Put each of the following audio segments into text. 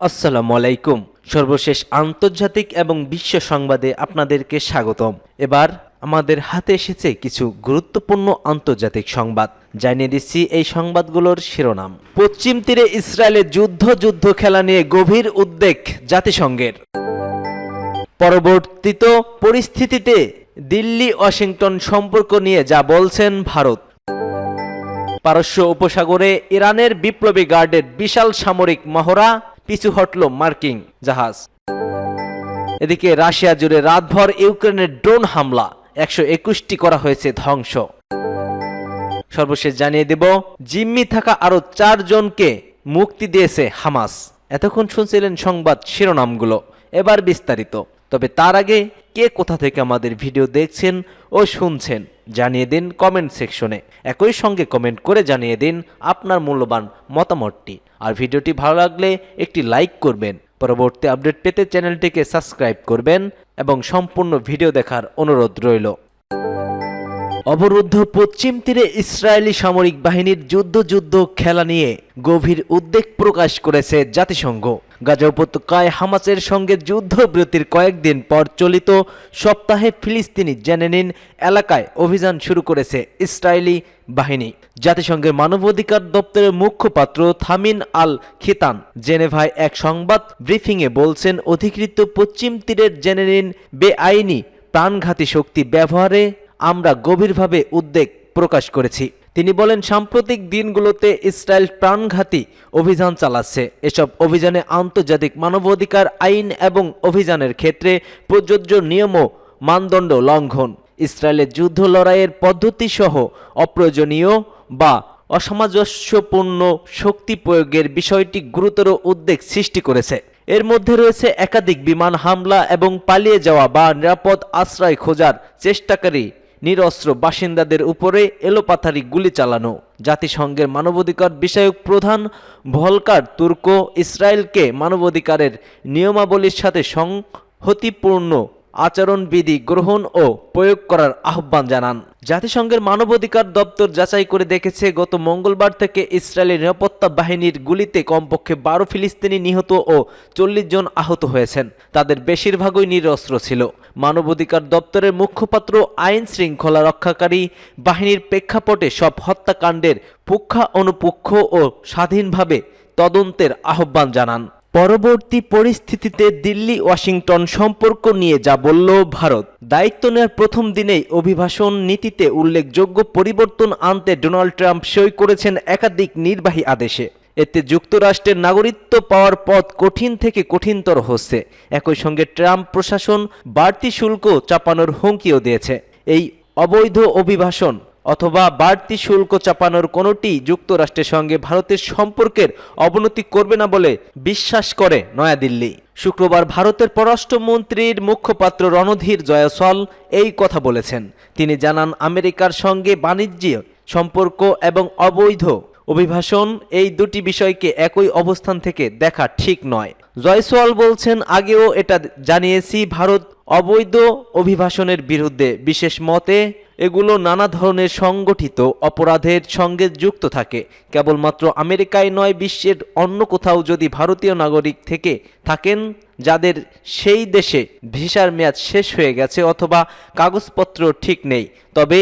আসসালামু আলাইকুম। সর্বশেষ আন্তর্জাতিক এবং বিশ্ব সংবাদে আপনাদেরকে স্বাগতম। এবার আমাদের হাতে এসেছে কিছু গুরুত্বপূর্ণ আন্তর্জাতিক সংবাদ। জানিয়ে দিচ্ছি এই সংবাদগুলোর শিরোনাম। পশ্চিম তীরে ইসরায়েলের যুদ্ধ যুদ্ধ খেলা নিয়ে গভীর উদ্বেগ জাতিসংঘের। পরবর্তীত পরিস্থিতিতে দিল্লি, ওয়াশিংটন সম্পর্ক নিয়ে যা বলছেন ভারত। পারস্য উপসাগরে ইরানের বিপ্লবী গার্ডের বিশাল সামরিক মহড়া পিছু হটল মার্কিন জাহাজ। এদিকে রাশিয়া জুড়ে রাতভর ইউক্রেনের ড্রোন হামলা, একশো একুশটি করা হয়েছে ধ্বংস। সর্বশেষ জানিয়ে দেব, জিম্মি থাকা আরও চারজনকে মুক্তি দিয়েছে হামাস। এতক্ষণ শুনছিলেন সংবাদ শিরোনামগুলো, এবার বিস্তারিত। তবে তার আগে কে কোথা থেকে আমাদের ভিডিও দেখছেন ও শুনছেন? জানিয়ে দিন কমেন্ট সেকশনে একই সঙ্গে কমেন্ট করে জানিয়ে দিন আপনার মূল্যবান মতামতটি। আর ভিডিওটি ভালো লাগলে একটি লাইক করবেন। পরবর্তী আপডেট পেতে চ্যানেলটিকে সাবস্ক্রাইব করবেন এবং সম্পূর্ণ ভিডিও দেখার অনুরোধ রইল। অবরুদ্ধ পশ্চিম তীরে ইসরায়েলি সামরিক বাহিনীর যুদ্ধ যুদ্ধ খেলা নিয়ে গভীর উদ্বেগ প্রকাশ করেছে জাতিসংঘ। গাজা উপত্যকায় হামাসের সঙ্গে যুদ্ধবিরতির কয়েকদিন পর চলিত সপ্তাহে ফিলিস্তিনি জেনেনিন এলাকায় অভিযান শুরু করেছে ইসরায়েলি বাহিনী। জাতিসংঘের মানবাধিকার দপ্তরের মুখপাত্র থামিন আল খিতান জেনেভায় এক সংবাদ ব্রিফিংয়ে বলছেন, অধিকৃত পশ্চিম তীরের জেনেনিন বেআইনি প্রাণঘাতী শক্তি ব্যবহারে আমরা গভীরভাবে উদ্বেগ প্রকাশ করেছি। তিনি বলেন, সাম্প্রতিক দিনগুলোতে ইসরায়েল প্রাণঘাতী অভিযান চালাচ্ছে। এসব অভিযানে আন্তর্জাতিক মানবাধিকার আইন এবং অভিযানের ক্ষেত্রে প্রযোজ্য নিয়ম ও মানদণ্ড লঙ্ঘন। ইসরায়েলের যুদ্ধ লড়াইয়ের পদ্ধতি সহ অপ্রয়োজনীয় বা অসামঞ্জস্যপূর্ণ শক্তি প্রয়োগের বিষয়টি গুরুতর উদ্বেগ সৃষ্টি করেছে। এর মধ্যে রয়েছে একাধিক বিমান হামলা এবং পালিয়ে যাওয়া বা নিরাপদ আশ্রয় খোঁজার চেষ্টাকারী নিরস্ত্র বাসিন্দাদের উপরে এলোপাথারি গুলি চালানো। জাতিসংঘের মানবাধিকার বিষয়ক প্রধান ভলকার তুর্ক ইসরায়েলকে মানবাধিকারের নিয়মাবলীর সাথে সংহতিপূর্ণ আচরণবিধি গ্রহণ ও প্রয়োগ করার আহ্বান জানান। জাতিসংঘের মানবাধিকার দপ্তর যাচাই করে দেখেছে, গত মঙ্গলবার থেকে ইসরায়েলের নিরাপত্তা বাহিনীর গুলিতে কমপক্ষে বারো ফিলিস্তিনি নিহত ও চল্লিশ জন আহত হয়েছেন। তাদের বেশিরভাগই নিরস্ত্র ছিল। মানবাধিকার দপ্তরের মুখপাত্র আইন শৃঙ্খলা রক্ষাকারী বাহিনীর প্রেক্ষাপটে সব হত্যাকাণ্ডের পুক্ষা অনুপুক্ষ ও স্বাধীনভাবে তদন্তের আহ্বান জানান। পরবর্তী পরিস্থিতিতে দিল্লি, ওয়াশিংটন সম্পর্ক নিয়ে যা বলল ভারত। দায়িত্ব নেওয়ার প্রথম দিনেই অভিবাসন নীতিতে উল্লেখযোগ্য পরিবর্তন আনতে ডোনাল্ড ট্রাম্প সই করেছেন একাধিক নির্বাহী আদেশে। এতে যুক্তরাষ্ট্রের নাগরিকত্ব পাওয়ার পথ কঠিন থেকে কঠিনতর হচ্ছে। একই সঙ্গে ট্রাম্প প্রশাসন বাড়তি শুল্ক চাপানোর হুমকিও দিয়েছে। এই অবৈধ অভিবাসন অথবা বাড়তি শুল্ক চাপানোর কোনোটি যুক্তরাষ্ট্রের সঙ্গে ভারতের সম্পর্কের অবনতি করবে না বলে বিশ্বাস করে নয়াদিল্লি। শুক্রবার ভারতের পররাষ্ট্রমন্ত্রীর মুখপাত্র রণধীর জয়সল এই কথা বলেছেন। তিনি জানান, আমেরিকার সঙ্গে বাণিজ্য, সম্পর্ক এবং অবৈধ অভিভাষণ এই দুটি বিষয়কে একই অবস্থান থেকে দেখা ঠিক নয়। জয়সওয়াল বলছেন, আগেও এটা জানিয়েছি, ভারত অবৈধ অভিবাসনের বিরুদ্ধে বিশেষ মতে এগুলো নানা ধরনের সংগঠিত অপরাধের সঙ্গে যুক্ত থাকে। কেবলমাত্র আমেরিকায় নয়, বিশ্বের অন্য কোথাও যদি ভারতীয় নাগরিক থেকে থাকেন, যাদের সেই দেশে ভিসার মেয়াদ শেষ হয়ে গেছে অথবা কাগজপত্র ঠিক নেই, তবে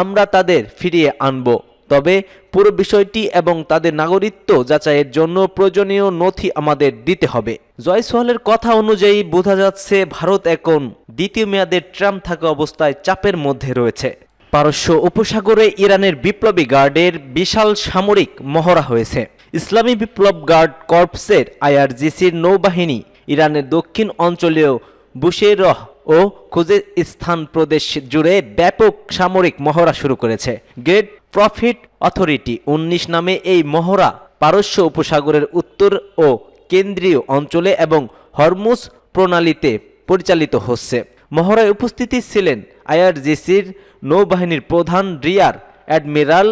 আমরা তাদের ফিরিয়ে আনব। তবে পুরো বিষয়টি এবং তাদের নাগরিকত্ব যাচাইয়ের জন্য প্রয়োজনীয় নথি আমাদের দিতে হবে। জয়সওয়ালের কথা অনুযায়ী বোঝা যাচ্ছে ভারত এখন দ্বিতীয় মেয়াদে ট্রাম্প থাকা অবস্থায় চাপের মধ্যে রয়েছে। পারস্য উপসাগরে ইরানের বিপ্লবী গার্ডের বিশাল সামরিক মহড়া হয়েছে। ইসলামী বিপ্লব গার্ড কর্পসের আইআরজিসির নৌবাহিনী ইরানের দক্ষিণ অঞ্চলীয় বুশেরহ ও খুজেস্তান প্রদেশ জুড়ে ব্যাপক সামরিক মহড়া শুরু করেছে। গ্রেট প্রফিট অথরিটি উনিশ নামে এই মহড়া পারস্য উপসাগরের উত্তর ও কেন্দ্রীয় অঞ্চলে এবং হরমুস প্রণালীতে পরিচালিত হচ্ছে। মহড়ায় উপস্থিতি ছিলেন আইআরজিসির নৌবাহিনীর প্রধান rear admiral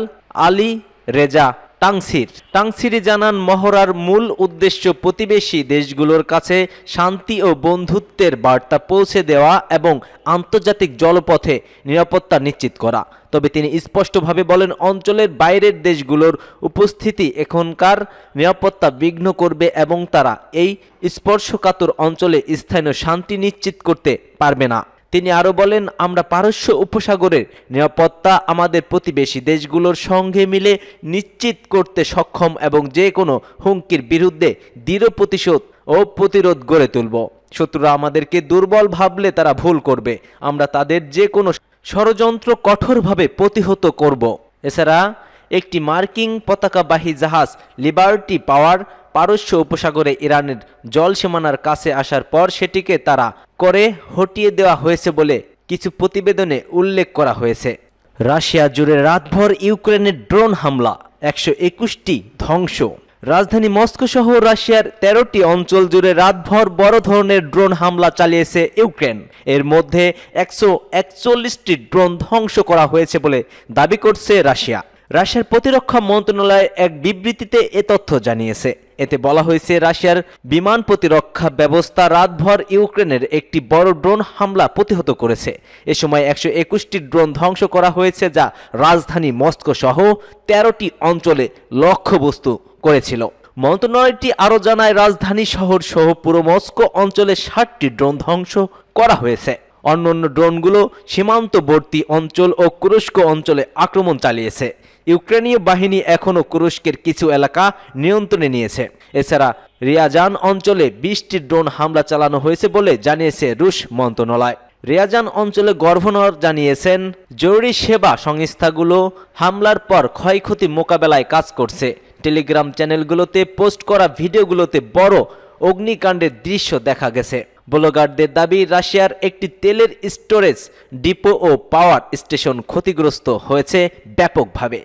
Ali Reza Tangsir. Tangsiri জানান, মহড়ার মূল উদ্দেশ্য প্রতিবেশী দেশগুলোর কাছে শান্তি ও বন্ধুত্বের বার্তা পৌঁছে দেওয়া এবং আন্তর্জাতিক জলপথে নিরাপত্তা নিশ্চিত করা। তবে তিনি স্পষ্টভাবে বলেন, অঞ্চলের বাইরের দেশগুলোর উপস্থিতি এখনকার নিরাপত্তা বিঘ্ন করবে এবং তারা এই স্পর্শকাতর অঞ্চলে স্থানীয় শান্তি নিশ্চিত করতে পারবে না। তিনি আরও বলেন, আমরা পারস্য উপসাগরের নিরাপত্তা আমাদের প্রতিবেশী দেশগুলোর সঙ্গে মিলে নিশ্চিত করতে সক্ষম এবং যে কোনো হুমকির বিরুদ্ধে দৃঢ় প্রতিশোধ ও প্রতিরোধ গড়ে তুলব। শত্রুরা আমাদেরকে দুর্বল ভাবলে তারা ভুল করবে। আমরা তাদের যে কোনো ষড়যন্ত্র কঠোরভাবে প্রতিহত করব। এছাড়া একটি মার্কিং পতাকাবাহী জাহাজ লিবার্টি পাওয়ার পারস্য উপসাগরে ইরানের জল সীমানার কাছে আসার পর সেটিকে তারা করে হটিয়ে দেওয়া হয়েছে বলে কিছু প্রতিবেদনে উল্লেখ করা হয়েছে। রাশিয়া জুড়ে রাতভর ইউক্রেনের ড্রোন হামলা, একশো একুশটি ধ্বংস। রাজধানী মস্কো সহ রাশিয়ার তেরোটি অঞ্চল জুড়ে রাতভর বড় ধরনের ড্রোন হামলা চালিয়েছে ইউক্রেন। এর মধ্যে একশো একচল্লিশটি ড্রোন ধ্বংস করা হয়েছে বলে দাবি করছে রাশিয়া। রাশিয়ার প্রতিরক্ষা মন্ত্রণালয় এক বিবৃতিতে এ তথ্য জানিয়েছে। এতে বলা হয়েছে, রাশিয়ার বিমান প্রতিরক্ষা ব্যবস্থা রাতভর ইউক্রেনের একটি বড় ড্রোন হামলা প্রতিহত করেছে। এ সময় একশো একুশটি ড্রোন ধ্বংস করা হয়েছে, যা রাজধানী মস্কো সহ তেরোটি অঞ্চলে লক্ষ্যবস্তু করেছিল। মন্ত্রণালয়টি আরও জানায়, রাজধানী শহর সহ পুরো মস্কো অঞ্চলে ষাটটি ড্রোন ধ্বংস করা হয়েছে। অন্যান্য ড্রোনগুলো সীমান্তবর্তী অঞ্চল ও কুরস্ক অঞ্চলে আক্রমণ চালিয়েছে। ইউক্রেনীয় বাহিনী এখনও কুরস্কের কিছু এলাকা নিয়ন্ত্রণে নিয়েছে। এছাড়া রিয়াজান অঞ্চলে বিশটি ড্রোন হামলা চালানো হয়েছে বলে জানিয়েছে রুশ মন্ত্রণালয়। রিয়াজান অঞ্চলে গভর্নর জানিয়েছেন, জরুরি সেবা সংস্থাগুলো হামলার পর ক্ষয়ক্ষতি মোকাবেলায় কাজ করছে। টেলিগ্রাম চ্যানেলগুলোতে পোস্ট করা ভিডিওগুলোতে বড় অগ্নিকাণ্ডের দৃশ্য দেখা গেছে। ব্লগারদের দাবি রাশিয়ার একটি তেলের স্টোরেজ ডিপো ও পাওয়ার স্টেশন ক্ষতিগ্রস্ত হয়েছে ব্যাপকভাবে।